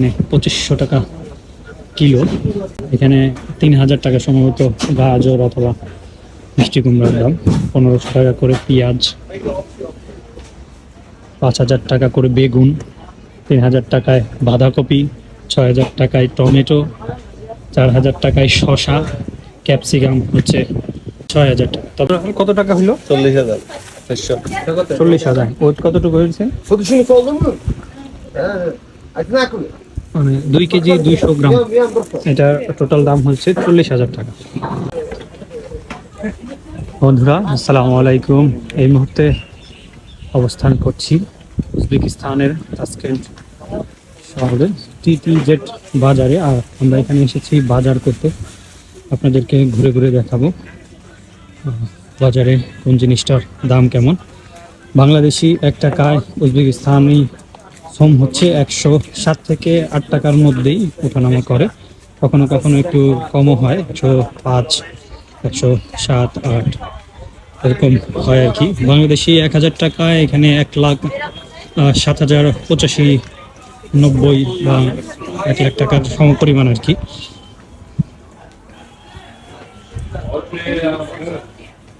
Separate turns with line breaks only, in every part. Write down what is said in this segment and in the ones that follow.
এখানে পঁচিশশো টাকা কিলো। এখানে তিন হাজার টাকা সম্ভবত গাজর অথবা মিষ্টি কুমড়ার দাম। পনেরোশো টাকা করে পেঁয়াজ পাঁচ হাজার টাকা করে বেগুন তিন হাজার টাকায় বাঁধাকপি ছয় হাজার টাকায় টমেটো চার হাজার টাকায় শশা ক্যাপসিকাম হচ্ছে ছয় হাজার টাকা। তবে কত টাকা হলো
চল্লিশ হাজার।
চল্লিশ হাজার। ওট কতটুকু হয়েছে? মানে দুই কেজি দুইশো গ্রাম। এটার টোটাল দাম হচ্ছে চল্লিশ হাজার টাকা। বন্ধুরা, আসসালামু আলাইকুম। এই মুহূর্তে অবস্থান করছি উজবেকিস্তানের তাসকেন্ট শহরে টিটি জেট বাজারে। আর আমরা এখানে এসেছি বাজার করতে। আপনাদেরকে ঘুরে ঘুরে দেখাবো বাজারে কোন জিনিসটার দাম কেমন। বাংলাদেশি এক টাকায় উজবেকিস্তানি সোম হচ্ছে একশো সাত থেকে আট টাকার মধ্যেই ওঠানামা করে। কখনো কখনো একটু কমও হয়, একশো পাঁচ, একশো সাত, আট, এরকম হয় আর কি। বাংলাদেশি এক হাজার টাকা এখানে এক লাখ সাত হাজার পঁচাশি, নব্বই বা এক লাখ টাকার সমপরিমাণ আর কি।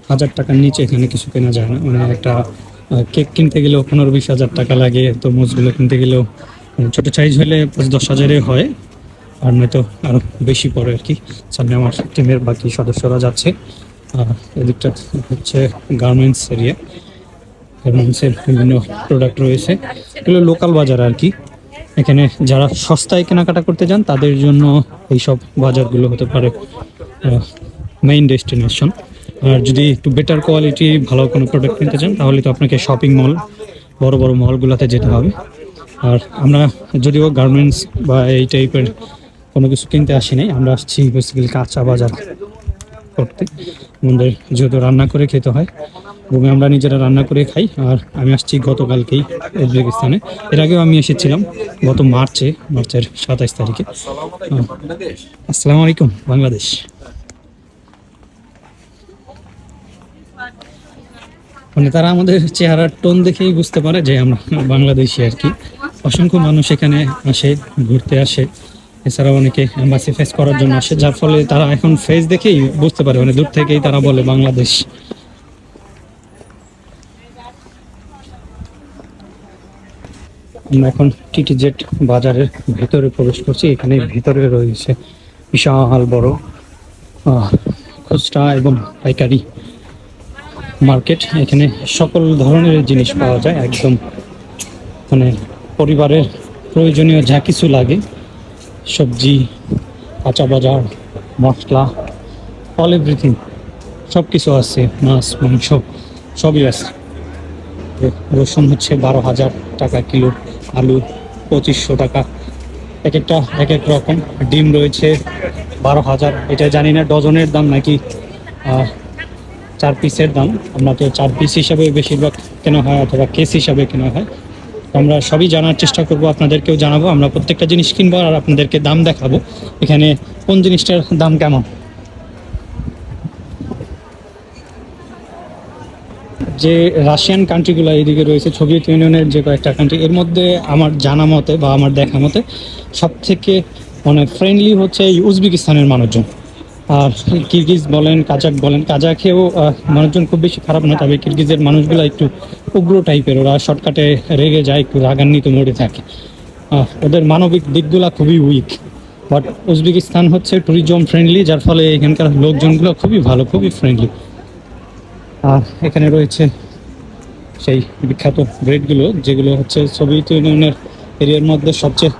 হাজার টাকার নিচে এখানে কিছু কেনা যায় না। মানে একটা কেক কিনতে গেলেও পনেরো বিশ হাজার টাকা লাগে, তো তরমুজগুলো কিনতে গেলেও মানে ছোট সাইজ হলে পাঁচ দশ হাজারে হয়, আর নয়তো আরও বেশি পড়ে আর কি। সামনে আমার টিমের বাকি সদস্যরা যাচ্ছে। এদিকটা হচ্ছে গার্মেন্টস এরিয়া গার্মেন্টসের বিভিন্ন প্রোডাক্ট রয়েছে। এগুলো লোকাল বাজার আর কি। এখানে যারা সস্তায় কেনাকাটা করতে যান, তাদের জন্য এইসব বাজারগুলো হতে পারে মেইন ডেস্টিনেশন আর যদি একটু বেটার কোয়ালিটি ভালো কোনো প্রোডাক্ট কিনতে চান, তাহলে তো আপনাকে শপিং মল বড় বড় মলগুলোতে যেতে হবে। আর আমরা যদিও গার্মেন্টস বা এই টাইপের কোনো কিছু কিনতে আসি নাই, আমরা আসছি বেসিক্যালি কাঁচা বাজার করতে। আমাদের যেহেতু রান্না করে খেতে হয় রুমে আমরা নিজেরা রান্না করে খাই। আর আমি আসছি গতকালকেই উজবেকিস্তানে। এর আগেও আমি এসেছিলাম গত মার্চে, মার্চের সাতাইশ তারিখে। আসসালামু আলাইকুম, বাংলাদেশ। মানে তারা আমাদের চেহারার টোন দেখেই বুঝতে পারে যে আমরা বাংলাদেশি আর কি। অসংখ্য মানুষ এখানে আসে, ঘুরতে আসে। এছাড়াও অনেকে এম্বাসি ফেস করার জন্য আসে, যার ফলে তারা এখন ফেস দেখেই বুঝতে পারে মানে দূর থেকেই তারা বলে বাংলাদেশ। আমরা এখন টিটি জেট বাজারের ভেতরে প্রবেশ করছি, এখানে ভিতরে রয়েছে বিশাল বড় খুচরা এবং পাইকারি। মার্কেট এখানে সকল ধরনের জিনিস পাওয়া যায়, একদম মানে পরিবারের প্রয়োজনীয় যা কিছু লাগে। সবজি, কাঁচা বাজার, মশলা অল এভরিথিং সব কিছু আছে, মাছ, মাংস, সবই আছে। রসুন হচ্ছে বারো হাজার টাকা কিলো, আলু পঁচিশশো টাকা। এক একটা, এক এক রকম। ডিম রয়েছে বারো হাজার, এটা জানি না, ডজনের দাম নাকি চার পিসের দাম। তো চার পিস হিসাবে বেশিরভাগ কেনা হয় অথবা কেস হিসাবে কেনা হয়। আমরা সবই জানার চেষ্টা করব, আপনাদেরকেও জানাব। আমরা প্রত্যেকটা জিনিস কিনবো আর আপনাদেরকে দাম দেখাবো। এখানে কোন জিনিসটার দাম কেমন? যে রাশিয়ান কান্ট্রিগুলো এইদিকে রয়েছে সোভিয়েত ইউনিয়নের যে কয়েকটা কান্ট্রি এর মধ্যে আমার জানা মতে বা আমার দেখা মতে সব থেকে মানে ফ্রেন্ডলি হচ্ছে এই উজবেকিস্তানের মানুষজন। আর কিরগিজ বলেন, কাজাক বলেন, কাজাকেও মানুষজন খুব বেশি খারাপ না তবে কিরগিজের মানুষগুলো একটু উগ্র টাইপের, ওরা শর্টকাটে রেগে যায়, একটু রাগান্বিত মোড়ে থাকে। ওদের মানবিক দিকগুলো খুবই উইক বাট উজবেকিস্তান হচ্ছে ট্যুরিজম ফ্রেন্ডলি যার ফলে এখানকার লোকজনগুলো খুবই ভালো, খুবই ফ্রেন্ডলি আর এখানে রয়েছে সেই বিখ্যাত ব্রেডগুলো যেগুলো হচ্ছে সোভিয়েত ইউনিয়নের এরিয়ার মধ্যে সবচেয়ে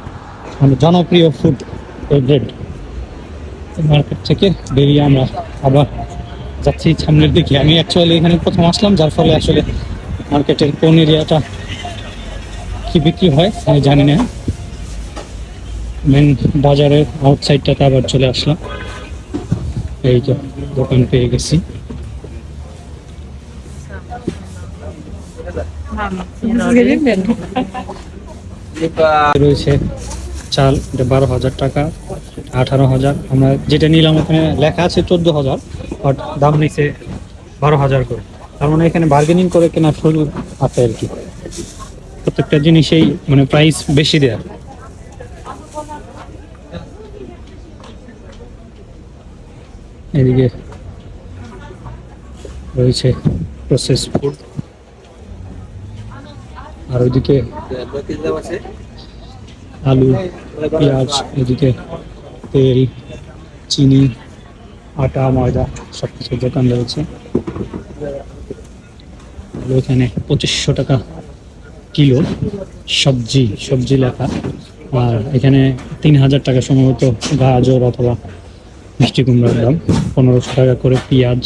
মানে জনপ্রিয় ফুড ব্রেড মার্কেট থেকে বেরিয়ে আমরা আবার যাচ্ছি সামনের দিকে। আমি অ্যাকচুয়ালি এখানে প্রথম আসলাম, যার ফলে আসলে মার্কেটের কোন এরিয়াটা কি বিক্রি হয় আমি জানি না। মেন বাজারের আউটসাইডটাতে আবার চলে আসলাম। এই তো দোকান পেয়ে গেছি। রয়েছে চাল, এটা বারো হাজার টাকা। আঠারো হাজার। আমরা যেটা নিলাম ওখানে লেখা আছে চোদ্দ হাজার বাট দাম নিচ্ছে বারো হাজার করে। তার মানে এখানে বার্গেনিং করে কেনার সুযোগ আছে আর কি। প্রত্যেকটা জিনিসেই মানে প্রাইস বেশি দেয়া। এদিকে রয়েছে প্রসেস ফুড আর ওইদিকে আলু, পেঁয়াজ, এদিকে তেল, চিনি, আটা, ময়দা সব কিছু দোকান রয়েছে। এখানে পঁচিশশো টাকা কিলো সবজি সবজি লেখা। আর এখানে তিন হাজার টাকা সম্ভবত গাজর অথবা মিষ্টি কুমড়ার দাম। পনেরোশো টাকা করে পেঁয়াজ।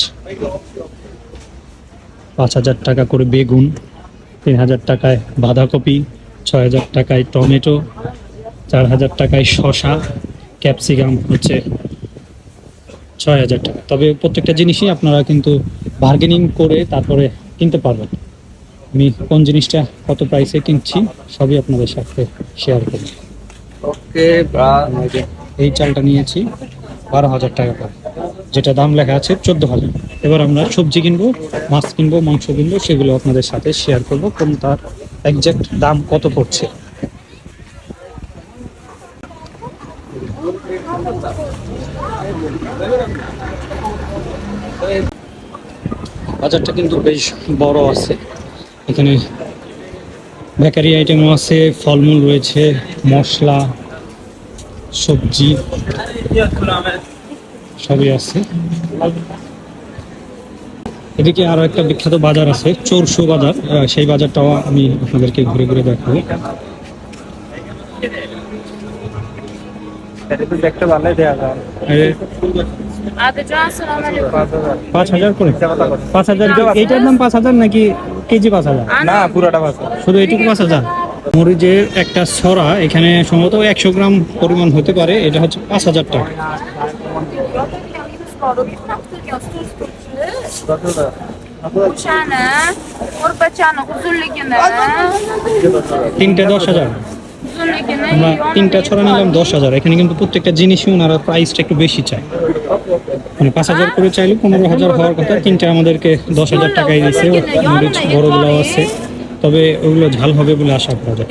পাঁচ হাজার টাকা করে বেগুন। তিন হাজার টাকায় বাঁধাকপি। ছয় হাজার টাকায় টমেটো। চার হাজার টাকায় শশা ক্যাপসিকাম হচ্ছে ছয় হাজার টাকা। তবে প্রত্যেকটা জিনিসই আপনারা কিন্তু বার্গেনিং করে তারপরে কিনতে পারবেন। আমি কোন জিনিসটা কত প্রাইসে কিনছি সবই আপনাদের সাথে শেয়ার করব।
ওকে
এই এই চালটা নিয়েছি বারো হাজার টাকা করে। যেটা দাম লেখা আছে চোদ্দ হাজার। এবার আমরা সবজি কিনবো মাছ কিনবো মাংস কিনবো সেগুলো আপনাদের সাথে শেয়ার করব কোন তার একজ্যাক্ট দাম কত পড়ছে। বাজারটা কিন্তু বেশ বড় আছে। এখানে বেকারি আইটেমও আছে, ফলমূল রয়েছে, মশলা, সবজি সবই আছে। এদিকে আরও একটা বিখ্যাত বাজার আছে, চোরশো বাজার। সেই বাজারটাও আমি আপনাদেরকে ঘুরে ঘুরে দেখাবো। পাঁচ হাজার করে। পাঁচ হাজার এইটার দাম পাঁচ হাজার নাকি কেজি পাঁচ হাজার?
না পুরোটা বাস
শুধু এইটুকু পাঁচ হাজার? মরিচের একটা ছড়া এখানে সম্ভবত একশো গ্রাম পরিমাণ hতে পারে এটা হচ্ছে পাঁচ হাজার টাকা। তিনটে দশ হাজার. আমরা তিনটা ছড়া নিলাম দশ হাজার। এখানে কিন্তু প্রত্যেকটা জিনিসই ওনারা প্রাইসটা একটু বেশি চায়। মানে পাঁচ হাজার করে চাইলে পনেরো হাজার হওয়ার কথা তিনটা আমাদেরকে দশ হাজার টাকাই দিয়েছে। মরিচ বড়গুলো আছে। তবে ওগুলো ঝাল হবে বলে আশা করা যায়।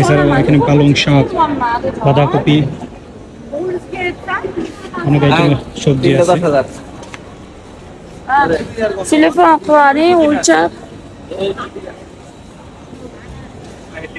এছাড়াও এখানে পালং শাক বাঁধাকপি অনেক আইটেমের সবজি আছে।
Telefon akvari, uçak.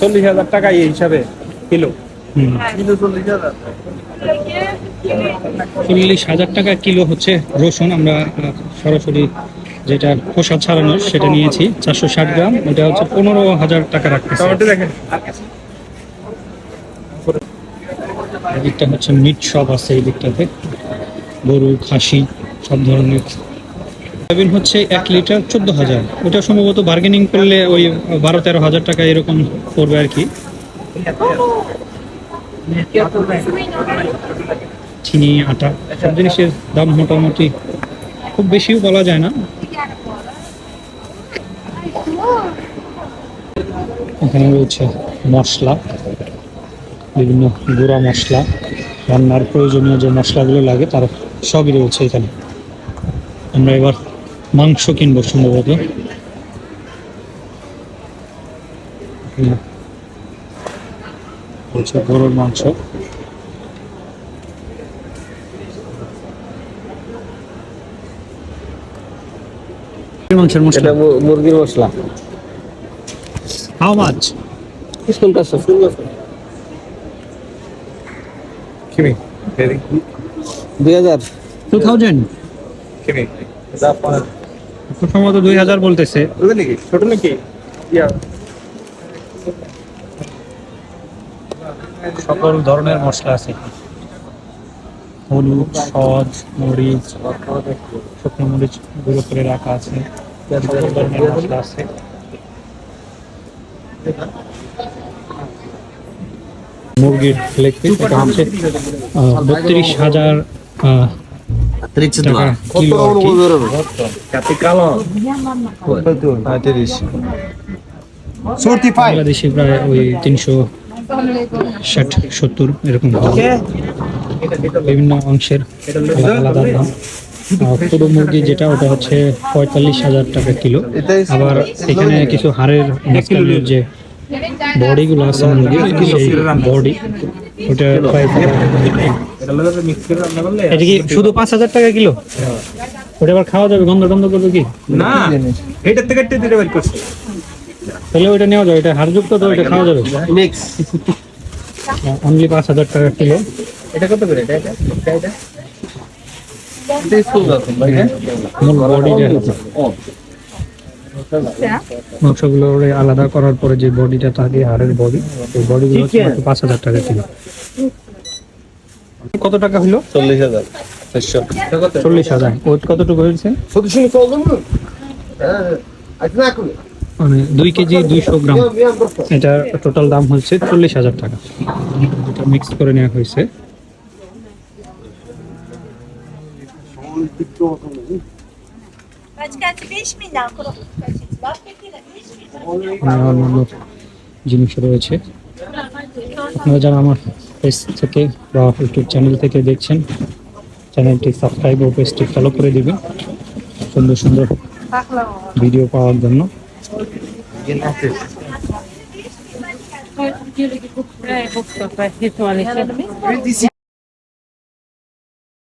চল্লিশ হাজার টাকা এই হিসাবে কিলো
চল্লিশ হাজার টাকা কিলো হচ্ছে রসুন আমরা সরাসরি যেটা খোসা সেটা নিয়েছি চারশো ষাট গ্রাম ওটা হচ্ছে পনেরো হাজার টাকা রাখতেছে
টমেটো দেখেন
এই দিকটা হচ্ছে মিট শপ আছে এই দিকটাতে গরু, খাসি, সব ধরনের সয়াবিন হচ্ছে এক লিটার চোদ্দ হাজার। ওটা সম্ভবত বার্গেনিং করলে ওই বারো তেরো হাজার টাকা এরকম পড়বে আর কি। চিনি, আটা, সব জিনিসের দাম মোটামুটি খুব বেশিও বলা যায় না। এখানে রয়েছে মশলা, বিভিন্ন গুঁড়া মশলা, রান্নার প্রয়োজনীয় যে মশলাগুলো লাগে তার সবই রয়েছে এখানে। আমরা এবার মাংস কিনবো সম্ভবত। হচ্ছে গরুর মাংস। মাংসের মশলা?
মুরগির মশলা।
হাউ মাছ
স্কুল কাছে।
কিমি
দুই হাজার।
টু থাউজেন্ড
কিমি
সম্ভবত দুই হাজার বলতেছে।
ছোট নাকি?
সকল ধরনের মশলা আছে। হলুদ সজ মরিচ শুকনো মরিচ গুঁড়ো করে রাখা আছে। সকল ধরনের মশলা আছে। মুরগির লেগ পিস এটা হচ্ছে বত্রিশ হাজার আহ, টাকা কিলো আর কি
Kati kalau.
বাংলাদেশি প্রায় ওই তিনশো ষাট সত্তর এরকম বিভিন্ন অংশের আলাদা দাম। পুরো মুরগি যেটা ওটা হচ্ছে পঁয়তাল্লিশ হাজার টাকা কিলো। আবার এখানে কিছু হাড়ের যে বডিগুলো আছে মুরগির সেই বডি ওটা
এটা মিক্স
এটা কি শুধু পাঁচ হাজার টাকা কিলো? ওটা আবার খাওয়া যাবে গন্ধ টন্ধ করবে কি?
না এইটার থেকে দিতে বের করছি।
তাহলে ওইটা নেওয়া যাবে এটা হাড়যুক্ত তো ওইটা খাওয়া যাবে।
Mix.
অনলি পাঁচ হাজার টাকা কিলো।
এটা কত করে? এটা এটা এটা
মূল বডিটা মাংসগুলো আলাদা করার পরে যে বডিটা থাকে হাড়ের বডি ওই বডিগুলো হচ্ছে পাঁচ হাজার টাকা কিলো। কত টাকা হলো
চল্লিশ হাজার
চল্লিশ হাজার। ওয়েট কতটুকু হয়েছে. মানে দুই কেজি দুইশো গ্রাম।
Yan yan burası.
এটা টোটাল দাম হচ্ছে চল্লিশ হাজার টাকা। এটা মিক্স করে নেওয়া হয়েছে। জিনিস রয়েছে। আপনারা যারা আমার পেজ থেকে বা ইউটিউব চ্যানেল থেকে দেখছেন চ্যানেলটি সাবস্ক্রাইব ও পেজটি ফলো করে দিবেন। সুন্দর সুন্দর ভিডিও পাওয়ার জন্য।